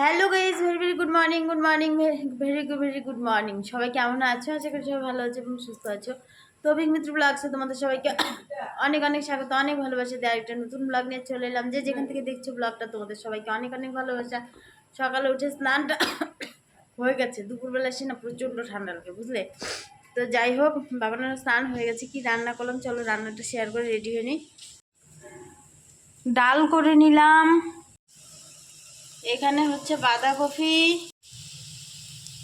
Hello guys very very good morning good morning very good very good morning সবাই কেমন আছো? আশা করি সবাই ভালো আছো এবং সুস্থ আছো। তো অভিক মিত্র ব্লগসে তোমাদের সবাইকে অনেক অনেক স্বাগত, অনেক ভালোবাসা দেয় একটা নতুন ব্লগ নিয়ে চলে এলাম যে যেখান থেকে দেখছ ব্লগটা তোমাদের সবাইকে অনেক অনেক ভালোবাসা। সকালে উঠে স্নানটা হয়ে গেছে, দুপুরবেলা এসে না প্রচণ্ড ঠান্ডা লাগে, বুঝলে? তো যাই হোক বাবার স্নান হয়ে গেছে, কি রান্না করলাম? চলো রান্নাটা শেয়ার করে রেডি হয়ে নিই। ডাল করে নিলাম। এখানে হচ্ছে বাঁধাকপি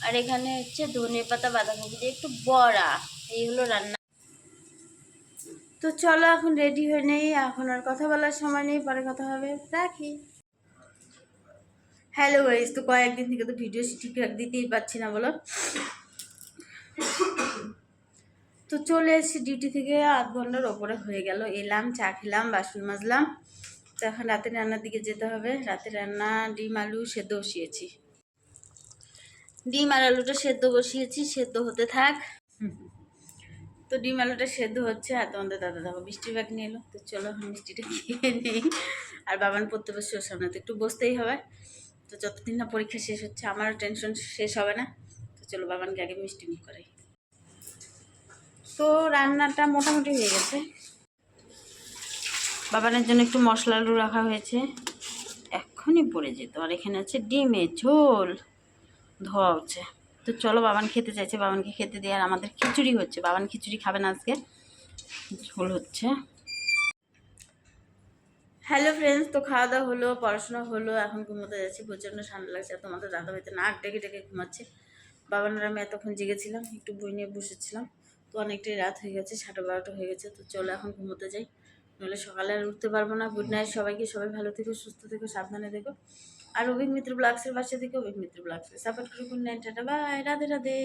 আর এখানে হচ্ছে ধনে পাতা বাঁধাকপি দিয়ে একটু বড়া এই হলো রান্না। তো চলো এখন রেডি হয়ে নেই, এখন আর কথা বলার সময় নেই, পরে কথা হবে। রাখি। হ্যালো গাইস তো কয়েকদিন থেকে তো ভিডিও ঠিকঠাক দিতেই পারছি না, বলো। তো চলে এসেছি ডিউটি থেকে, আধ ঘণ্টার ওপরে হয়ে গেল, এলাম, চা খেলাম, বাসন মাজলাম। তো এখন রাতে রান্নার দিকে যেতে হবে। রাতে রান্না ডিম, আলু সেদ্ধ বসিয়েছি। ডিম আর আলুটা সেদ্ধ বসিয়েছি, সেদ্ধ হতে থাক। তো ডিম, আলুটা সেদ্ধ হচ্ছে আর তোমাদের দাদা দেখো বৃষ্টির ব্যাগ নিয়ে এলো। তো চলো মিষ্টিটা খেয়ে নেই। আর বাবান পড়তে বসে ওর সামনে তো একটু বসতেই হবে। তো যতদিন না পরীক্ষা শেষ হচ্ছে, আমারও টেনশন শেষ হবে না। তো চলো বাবানকে আগে মিষ্টি মুখ করাই। তো রান্নাটা মোটামুটি হয়ে গেছে। বাবানের জন্য একটু মশলা আলু রাখা হয়েছে। এক্ষুনি পড়ে যেত। আর এখানে আছে ডিমে ঝোল। ধোয়া হচ্ছে। তো চলো বাবান খেতে চাইছে। বাবানকে খেতে দিয়ে আর আমাদের খিচুড়ি হচ্ছে। বাবান খিচুড়ি খাবে না আজকে। ঝোল হচ্ছে। হ্যালো ফ্রেন্ডস, তো খাওয়া দাওয়া হলো, পড়াশোনা হলো, এখন ঘুমোতে যাচ্ছি। প্রচণ্ড ঠান্ডা লাগছে। আর তোমাদের দাদা হইতে নাক ডেকে ডেকে ঘুমাচ্ছে। বাবানার আমি এতক্ষণ জেগেছিলাম, একটু বই নিয়ে বসেছিলাম। তো অনেকটাই রাত হয়ে গেছে, সাড়ে বারোটা হয়ে গেছে। তো চলো এখন ঘুমোতে যাই। নইলে সকালে আর উঠতে পারব না। গুড নাইট সবাইকে। সবাই ভালো থেকো, সুস্থ থেকো, সাবধানে থেকো। আর অভিক মিত্র ব্লগসের বাসা থেকে অভিক মিত্র ব্লগসের সাপোর্ট করো। Good night tata bye Radhe Radhe.